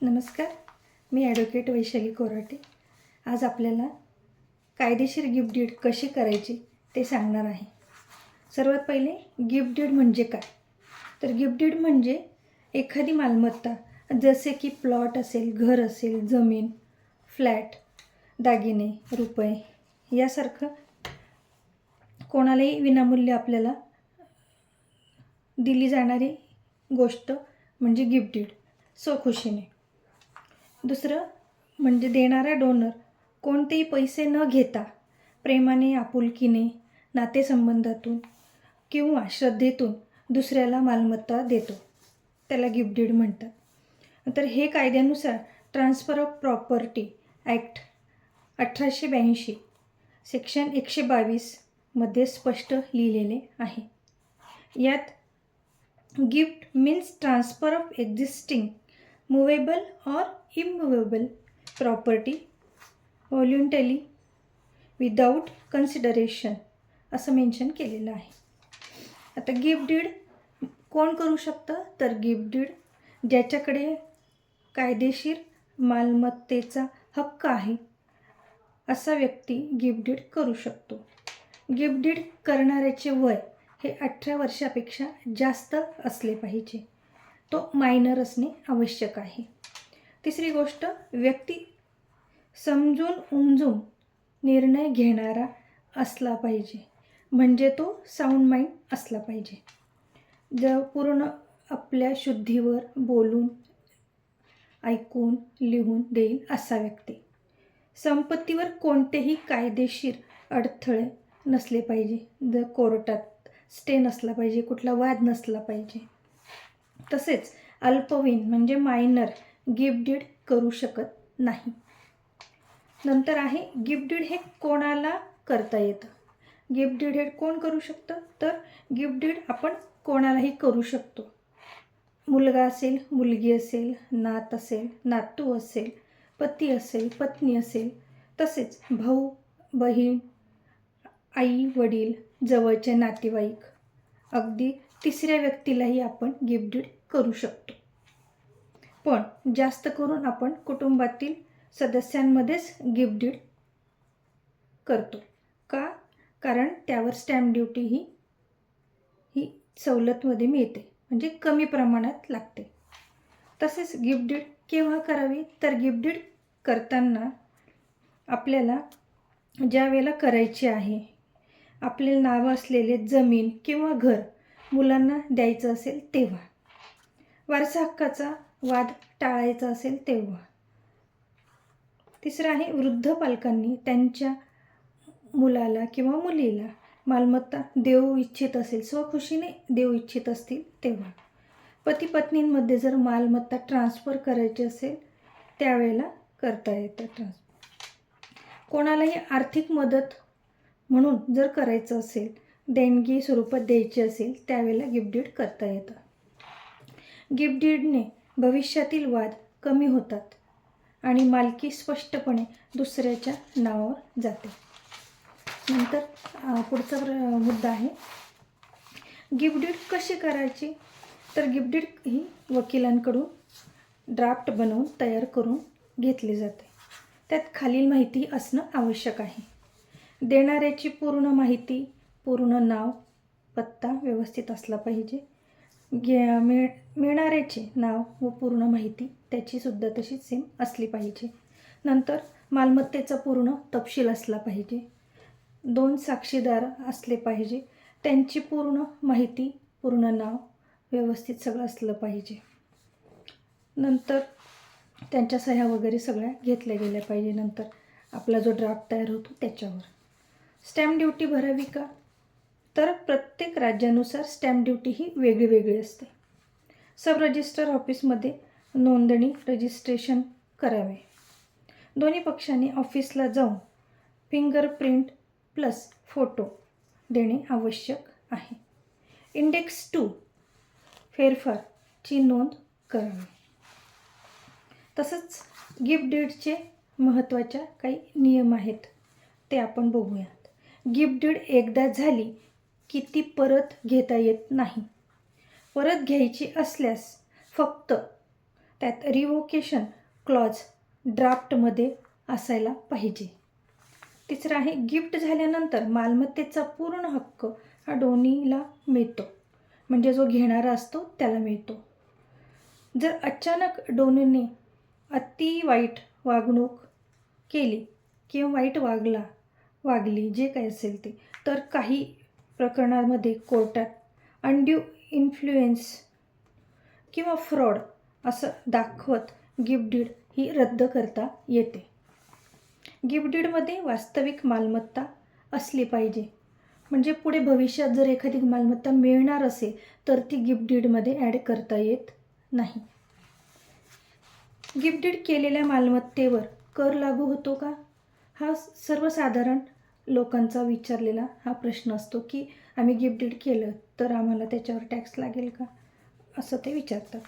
नमस्कार मी ॲडव्होकेट वैशाली कोराटे. आज आपल्याला कायदेशीर गिफ्ट डीड कशी करायची ते सांगणार आहे. सर्वात पहिले गिफ्ट डीड म्हणजे काय? तर गिफ्ट डीड म्हणजे एखादी मालमत्ता जसे की प्लॉट असेल घर असेल जमीन फ्लॅट दागिने रुपये यासारखं कोणालाही विनामूल्य आपल्याला दिली जाणारी गोष्ट म्हणजे गिफ्ट डीड स्वखुशीने दुसरं म्हणजे देणारा डोनर कोणतेही पैसे न घेता प्रेमाने आपुलकीने नातेसंबंधातून किंवा श्रद्धेतून दुसऱ्याला मालमत्ता देतो. त्याला गिफ्ट डीड म्हणतात. तर हे कायद्यानुसार ट्रान्सफर ऑफ प्रॉपर्टी ॲक्ट अठराशे ब्याऐंशी सेक्शन एकशे बावीसमध्ये स्पष्ट लिहिलेले आहे. यात gift means transfer of existing movable or immovable property voluntarily without consideration असं मेन्शन केलेलं आहे. आता गिफ्ट डीड कोण करू शकतं? तर गिफ्ट डीड ज्याच्याकडे कायदेशीर मालमत्तेचा हक्क आहे असा व्यक्ती गिफ्ट डीड करू शकतो. गिफ्ट डीड करणाऱ्याचे वय हे अठरा वर्षापेक्षा जास्त असले पाहिजे. तो मायनर असणे आवश्यक आहे. तिसरी गोष्ट व्यक्ती समजून उमजून निर्णय घेणारा असला पाहिजे. म्हणजे तो साऊंड माइंड असला पाहिजे. ज पूर्ण आपल्या शुद्धीवर बोलून ऐकून लिहून देईल असा व्यक्ती. संपत्तीवर कोणतेही कायदेशीर अडथळे नसले पाहिजे. जर कोर्टात स्टे नसला पाहिजे कुठला वाद नसला पाहिजे. तसेच अल्पवयीन म्हणजे मायनर गिफ्ट डीड करू शकत नाही. नंतर आहे गिफ्ट हे कोणाला करता येतं? गिफ्ट हे कोण करू शकतं? तर गिफ्ट डीड आपण कोणालाही करू शकतो. मुलगा असेल मुलगी असेल नात असेल नातू असेल पती असेल पत्नी असेल तसेच भाऊ बहीण आई वडील जवळचे नातेवाईक. अगदी तिसऱ्या व्यक्तीलाही आपण गिफ्ट डीड करू शकतो. पण जास्त करून आपण कुटुंबातील सदस्यांमध्येच गिफ्ट डीड करतो. का? कारण त्यावर स्टॅम्प ड्युटी ही ही सवलतमध्ये मिळते. म्हणजे कमी प्रमाणात लागते. तसेच गिफ्ट डीड केव्हा करावी? तर गिफ्ट डीड करताना आपल्याला ज्या वेळेला करायची आहे आपले नाव असलेले जमीन किंवा घर मुलांना द्यायचं असेल तेव्हा. वारसा हक्काचा वाद टाळायचा असेल तेव्हा. तिसरं आहे वृद्ध पालकांनी त्यांच्या मुलाला किंवा मुलीला मालमत्ता देऊ इच्छित असेल स्वखुशीने देऊ इच्छित असतील तेव्हा. पती पत्नींमध्ये जर मालमत्ता ट्रान्सफर करायची असेल त्यावेळेला करता येतं ट्रान्सफर कोणालाही आर्थिक मदत म्हणून जर करायचं असेल देणगी स्वरूपात द्यायची असेल त्यावेळेला गिफ्ट डीड करता येतं. गिफ्ट डीडने भविष्यातील वाद कमी होतात आणि मालकी स्पष्टपणे दुसऱ्याच्या नावावर जाते. नंतर पुढचा मुद्दा आहे. गिफ्ट कशी करायची? तर गिफ्ट ही वकिलांकडून ड्राफ्ट बनवून तयार करून घेतली जाते. त्यात खालील माहिती असणं आवश्यक आहे. देणाऱ्याची पूर्ण माहिती पूर्ण नाव पत्ता व्यवस्थित असला पाहिजे. घे मिळ मिळणाऱ्याचे नाव व पूर्ण माहिती त्याचीसुद्धा तशी सेम असली पाहिजे. नंतर मालमत्तेचा पूर्ण तपशील असला पाहिजे. दोन साक्षीदार असले पाहिजे. त्यांची पूर्ण माहिती पूर्ण नाव व्यवस्थित सगळं असलं पाहिजे. नंतर त्यांच्या सह्या वगैरे सगळ्या घेतल्या गेल्या पाहिजे नंतर. आपला जो ड्राफ्ट तयार होतो त्याच्यावर. स्टॅम्प ड्युटी भरावी का? तर प्रत्येक राज्यानुसार स्टॅम्प ड्युटी ही वेगळी वेगळी असते. सब रजिस्टर ऑफिसमध्ये नोंदणी रजिस्ट्रेशन करावे. दोन्ही पक्षांनी ऑफिसला जाऊन फिंगरप्रिंट प्लस फोटो देणे आवश्यक आहे. इंडेक्स टू फेरफारची नोंद करावी. तसंच गिफ्ट डीडचे महत्त्वाच्या काही नियम आहेत ते आपण बघूयात. गिफ्ट डीड एकदा झाली की ती परत घेता येत नाही. परत घ्यायची असल्यास फक्त त्यात रिव्होकेशन क्लॉज ड्राफ्टमध्ये असायला पाहिजे. तिसरं आहे गिफ्ट झाल्यानंतर मालमत्तेचा पूर्ण हक्क हा डोनीला मिळतो. म्हणजे जो घेणारा असतो त्याला मिळतो. जर अचानक डोनीने अति वाईट वागणूक केली किंवा वाईट वागला वागली जे काही असेल ते तर काही प्रकरणामध्ये कोर्टात अनड्यू इन्फ्लुएन्स किंवा फ्रॉड असं दाखवत गिफ्ट डीड ही रद्द करता येते. गिफ्ट डीडमध्ये वास्तविक मालमत्ता असली पाहिजे. म्हणजे पुढे भविष्यात जर एखादी मालमत्ता मिळणार असेल तर ती गिफ्ट डीडमध्ये ॲड करता येत नाही. गिफ्ट डीड केलेल्या मालमत्तेवर कर लागू होतो का? हा सर्वसाधारण लोकांचा विचारलेला हा प्रश्न असतो की आम्ही गिफ्ट केलं तर आम्हाला त्याच्यावर टॅक्स लागेल का? असं ते विचारतात.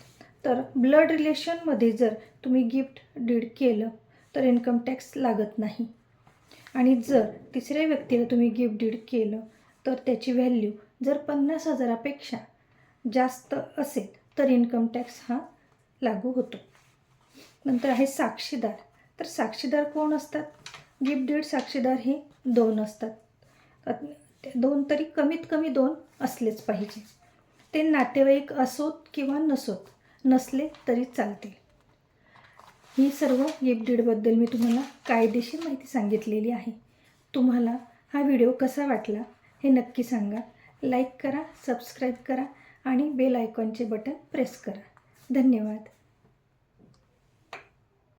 तर ब्लड रिलेशनमध्ये जर तुम्ही गिफ्ट डीड केलं तर इन्कम टॅक्स लागत नाही. आणि जर तिसऱ्या व्यक्तीला तुम्ही गिफ्ट डीड केलं तर त्याची व्हॅल्यू जर पन्नास हजारापेक्षा जास्त असेल तर इन्कम टॅक्स हा लागू होतो. नंतर आहे साक्षीदार. तर साक्षीदार कोण असतात? गिफ्ट डीड साक्षीदार हे दोन असतात. दोन तरी कमीत कमी दोन असलेच पाहिजे. ते नातेवाईक असोत किंवा नसोत नसले तरी चालते ही सर्व गिफ्ट मी तुम्हाला कायदेशीर माहिती सांगितलेली आहे. तुम्हाला हा व्हिडिओ कसा वाटला हे नक्की सांगा. लाईक करा सबस्क्राईब करा आणि बेल आयकॉनचे बटन प्रेस करा. धन्यवाद.